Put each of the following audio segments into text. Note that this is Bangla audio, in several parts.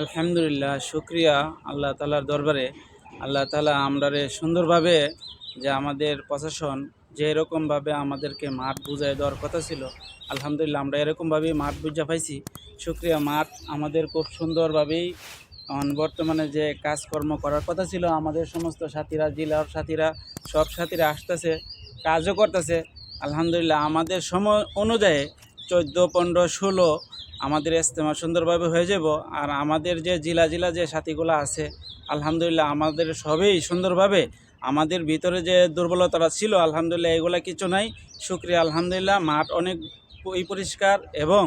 আলহামদুলিল্লাহ, শুক্রিয়া আল্লাহ তালার দরবারে। আল্লাহ তালা আমরারে সুন্দরভাবে যে আমাদের প্রশাসন যে এরকমভাবে আমাদেরকে মাঠ বুঝাই দেওয়ার কথা ছিল, আলহামদুলিল্লাহ আমরা এরকমভাবেই মাঠ বুঝা পাইছি। শুক্রিয়া, মাঠ আমাদের খুব সুন্দরভাবেই বর্তমানে যে কাজকর্ম করার কথা ছিল, আমাদের সমস্ত সাথীরা, জেলার সাথীরা, সব সাথীরা আসতেছে, কাজও করতেছে। আলহামদুলিল্লাহ আমাদের সময় অনুযায়ী চোদ্দ, পনেরো, ষোলো আমাদের ইস্তেমা সুন্দরভাবে হয়ে যাব। আর আমাদের যে জেলা জেলা যে সাথীগুলো আছে, আলহামদুলিল্লাহ আমাদের সবই সুন্দরভাবে আমাদের ভিতরে যে দুর্বলতাটা ছিল, আলহামদুলিল্লাহ এগুলা কিছু নাই। শুক্রিয়া, আলহামদুলিল্লাহ মাঠ অনেক পরিষ্কার এবং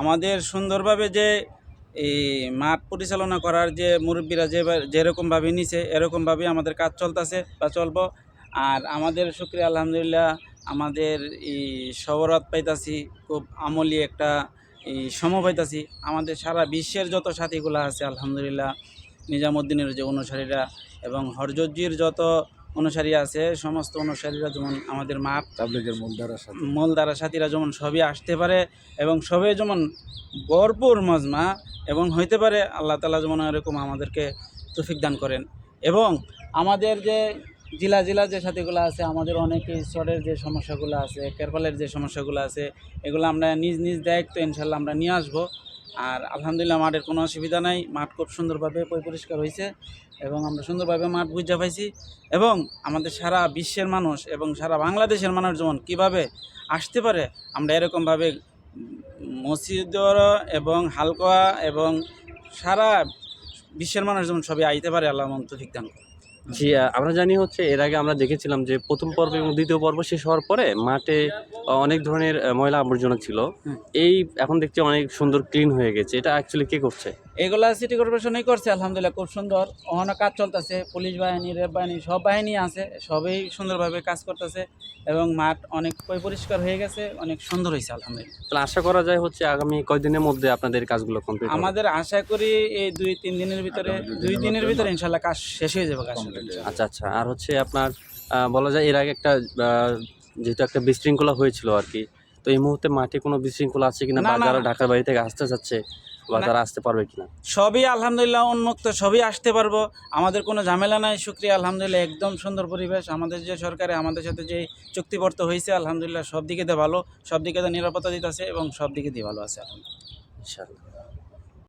আমাদের সুন্দরভাবে যে এই মাঠ পরিচালনা করার যে মুরব্বীরা যে যেরকমভাবে নিছে এরকমভাবে আমাদের কাজ চলতেছে বা চলবো। আর আমাদের শুক্রিয়া, আলহামদুলিল্লাহ আমাদের এই সবরাত পাইতাছি। খুব আমলি একটা এই সম পাইতাছি। আমাদের সারা বিশ্বের যত সাথীগুলো আছে আলহামদুলিল্লাহ নিজামুদ্দিনের যে অনুসারীরা এবং হরজজ্জির যত অনুসারী আছে সমস্ত অনুসারীরা যেমন আমাদের মাঠ তাবলিগের মূলধারার সাথে। মূলধারা সাথীরা যেমন সবই আসতে পারে এবং সবে যেমন ভরপুর মজমা এবং হইতে পারে আল্লাহ তালা যেমন এরকম আমাদেরকে তৌফিক দান করেন। এবং আমাদের যে জেলা জেলা যে সাথীগুলো আছে, আমাদের অনেক ঈশ্বরের যে সমস্যাগুলো আছে কেরপালের যে সমস্যাগুলো আছে, এগুলো আমরা নিজ নিজ দায়িত্ব ইনশাল্লাহ আমরা নিয়ে আসব আর আলহামদুলিল্লাহ মাঠের কোনো অসুবিধা নাই, মাঠ খুব সুন্দরভাবে পরি- পরিষ্কার হয়েছে এবং আমরা সুন্দরভাবে মাঠ বুঝা পাইছি এবং আমাদের সারা বিশ্বের মানুষ এবং সারা বাংলাদেশের মানুষ যেমন কীভাবে আসতে পারে, আমরা এরকমভাবে মসজিদর এবং হালকা এবং সারা বিশ্বের মানুষ যেমন সবাই আইতে পারে আল্লাহ মন্তফিক দান করে। জি আমরা জানি হচ্ছে এর আগে আমরা দেখেছিলাম যে প্রথম পর্ব এবং দ্বিতীয় পর্ব শেষ হওয়ার পরে মাঠে অনেক ধরনের ময়লা আবর্জনা ছিল। এই এখন দেখছি অনেক সুন্দর ক্লিন হয়ে গেছে। এটা অ্যাকচুয়ালি কে করছে? এগুলা সিটি কর্পোরেশনই করছে আলহামদুলিল্লাহ খুব সুন্দর। ওখানে কাজ চলতেছে পুলিশ বাহিনী রেব বাহিনী সব বাহিনী আছে সবই সুন্দরভাবে কাজ করতেছে এবং মাঠ অনেক পরিষ্কার হয়ে গেছে অনেক সুন্দর হয়েছে আলহামদুলিল্লাহ। তাহলে আশা করা যায় হচ্ছে আগামী কয়দিনের মধ্যে আপনাদের কাজগুলো কমপ্লিট আমাদের আশা করি এই দুই তিন দিনের ভিতরে দুই দিনের ভিতরে ইনশাল্লাহ কাজ শেষ হয়ে যাবে কাজ আচ্ছা আচ্ছা আর হচ্ছে আপনার বলা যায় এর আগে একটা যেহেতু একটা বিশৃঙ্খলা হয়েছিল আর কি তো এই মুহূর্তে মাঠে কোনো বিশৃঙ্খলা আছে কিনা বা যারা ঢাকার বাড়ি থেকে আসতে যাচ্ছে বা। তারা আসতে পারবে কিনা? সবই আলহামদুলিল্লাহ উন্মুক্ত সবই আসতে পারব। আমাদের কোনো ঝামেলা নাই শুক্রিয়া আলহামদুলিল্লাহ। একদম সুন্দর পরিবেশ। আমাদের যে সরকারে আমাদের সাথে যে চুক্তিবর্ত হয়েছে আলহামদুলিল্লাহ সব দিকে দিয়ে ভালো সব দিকে দিয়ে নিরাপত্তা দিতেছে এবং সব দিকে দিয়ে ভালো আছে আলহামদুলিল্লাহ। ইনশাআল্লাহ।